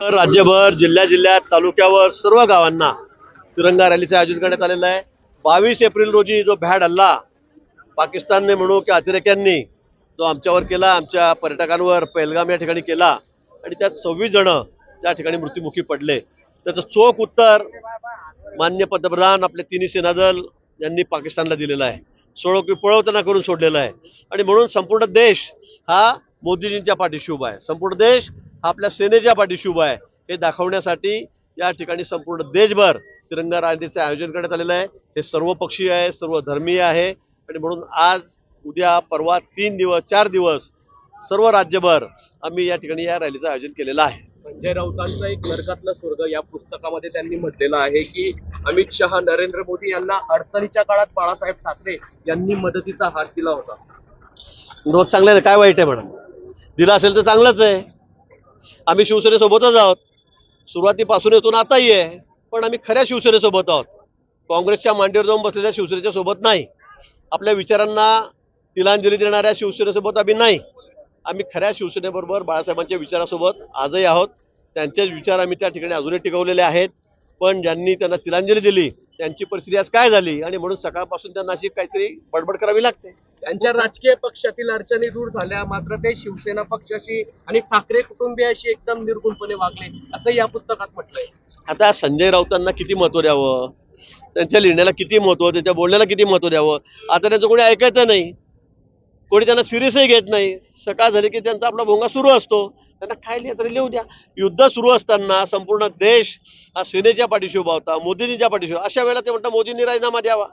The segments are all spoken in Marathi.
राज्यभर जिल्ह्या जिल्ह्यात तालुक्यावर सर्व गावांना तिरंगा रॅलीचं आयोजन करण्यात आलेलं आहे. बावीस एप्रिल रोजी जो भॅड हल्ला पाकिस्तानने म्हणू की अतिरेक्यांनी जो आमच्यावर केला आमच्या पर्यटकांवर पहलगाम या ठिकाणी केला आणि त्यात सव्वीस जण त्या ठिकाणी मृत्युमुखी पडले. त्याचं चोख उत्तर मान्य पंतप्रधान आपले तिन्ही सेनादल यांनी पाकिस्तानला दिलेलं आहे. सोडो पळवताना करून सोडलेलं आहे. आणि म्हणून संपूर्ण देश हा मोदीजींच्या पाठीशी उभा आहे. संपूर्ण देश हा आपल्या सेनेच्या पाठीशी उभा आहे. हे दाखवण्यासाठी या ठिकाणी संपूर्ण देशभर तिरंगा रॅलीचं आयोजन करण्यात आलेलं आहे. हे सर्व पक्षीय आहे सर्व धर्मीय आहे. आणि म्हणून आज उद्या परवा तीन दिवस चार दिवस सर्व राज्यभर आम्ही या ठिकाणी या रॅलीचं आयोजन केलेलं आहे. संजय राऊतांचं एक नरकातलं स्वर्ग या पुस्तकामध्ये त्यांनी म्हटलेलं आहे की अमित शहा नरेंद्र मोदी यांना अडचणीच्या काळात बाळासाहेब ठाकरे यांनी मदतीचा हात दिला होता. रोज चांगलं काय वाईट आहे म्हणून दिलं असेल तर चांगलंच आहे. आम्ही शिवसेनेसोबतच आहोत. सुरुवातीपासून येथून आताही आहे पण आम्ही खऱ्या शिवसेनेसोबत आहोत. काँग्रेसच्या मांडीवर जाऊन बसलेल्या शिवसेनेच्या सोबत नाही. आपल्या विचारांना तिलांजली देणाऱ्या शिवसेनेसोबत आम्ही नाही. आम्ही खऱ्या शिवसेनेबरोबर बाळासाहेबांच्या विचारासोबत आजही आहोत. त्यांचेच विचार आम्ही त्या ठिकाणी अजूनही टिकवलेले आहेत. पण ज्यांनी त्यांना तिलांजली दिली त्यांची परिस्थिती आज काय झाली? आणि म्हणून सकाळपासून त्यांना अशी काहीतरी बडबड करावी लागते. त्यांच्या राजकीय पक्षातील अडचणी दूर झाल्या. मात्र ते शिवसेना पक्षाशी आणि ठाकरे कुटुंबियाशी एकदम निर्गुणपणे वागले असं या पुस्तकात म्हटलंय. आता संजय राऊतांना किती महत्त्व द्यावं? त्यांच्या लिहिण्याला किती महत्त्व त्यांच्या बोलण्याला किती महत्त्व द्यावं? आता त्यांचं कोणी ऐकायचं नाही. कोणी त्यांना सिरियसही घेत नाही. सकाळ झाली की त्यांचा आपला भोंगा सुरू असतो. त्यांना काय लिहायचं तरी लिहू द्या. युद्ध सुरू असताना संपूर्ण देश हा सेनेच्या पाठीशी उभा होता मोदींच्या पाठीशी अशा वेळेला ते म्हणतात मोदींनी राजीनामा द्यावा.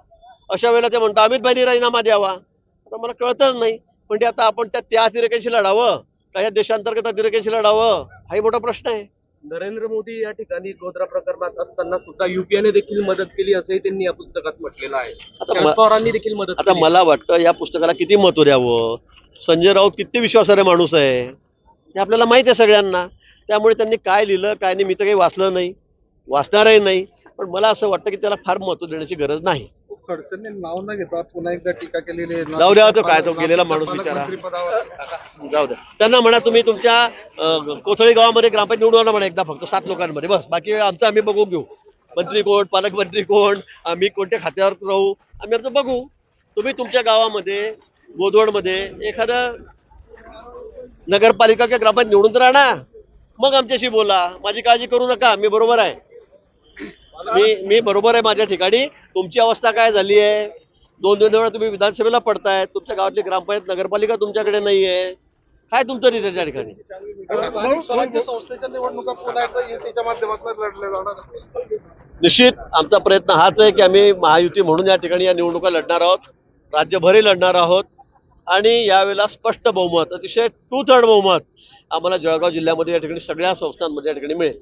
अशा वेळेला ते म्हणतात अमित भाईंनी राजीनामा द्यावा. आता मला कळतच नाही. पण ते आता आपण त्या त्या अतिरेक्याशी लढावं. का या देशांतर्गत अतिरेक्याशी लढावं? हाही मोठा प्रश्न आहे. नरेंद्र मोदी या ठिकाणी गोध्रा प्रकरणात असताना सुद्धा युपीएने देखील मदत केली असंही त्यांनी या पुस्तकात म्हटलेलं आहे. आता शरद पवारांनी देखील मदत आता केली. मला वाटतं या पुस्तकाला किती महत्त्व द्यावं? संजय राऊत किती विश्वासार्ह माणूस आहे? हे आपल्याला माहिती आहे सगळ्यांना. त्यामुळे त्यांनी काय लिहिलं काय नाही मी तर काही वाचलं नाही. वाचणारही नाही. पण मला असं वाटतं की त्याला फार महत्त्व देण्याची गरज नाही. खडसेंनी नाव न घेता पुन्हा एकदा टीका केलेली आहे. जाऊ द्या तो काय तो गेलेला माणूस. पदावर. जाऊ द्या. त्यांना म्हणा तुम्ही तुमच्या कोथळी गावामध्ये ग्रामपंचायत निवडून आणा म्हणा एकदा फक्त सात लोकांमध्ये. बस बाकी आमचं आम्ही बघून घेऊ. मंत्री कोण पालकमंत्री कोण आम्ही कोणत्या खात्यावर राहू आम्ही आमचं बघू. तुम्ही तुमच्या गावामध्ये बोदवडमध्ये एखादं नगरपालिका किंवा ग्रामपंचायत निवडून तर आणा. मग आमच्याशी बोला. माझी काळजी करू नका. मी बरोबर आहे. मी मी बरोबर आहे माझ्या ठिकाणी. तुमची अवस्था काय झाली आहे? दोन दोन वेळा तुम्ही विधानसभेला पडताय. तुमच्या गावातली ग्रामपंचायत नगरपालिका तुमच्याकडे नाही आहे काय तुमचं नाही त्याच्या ठिकाणी? निश्चित आमचा प्रयत्न हाच आहे की आम्ही महायुती म्हणून या ठिकाणी या निवडणुका लढणार आहोत. राज्यभरही लढणार आहोत. आणि यावेळेला स्पष्ट बहुमत अतिशय टू थर्ड बहुमत आम्हाला जळगाव जिल्ह्यामध्ये या ठिकाणी सगळ्या संस्थांमध्ये या ठिकाणी मिळेल.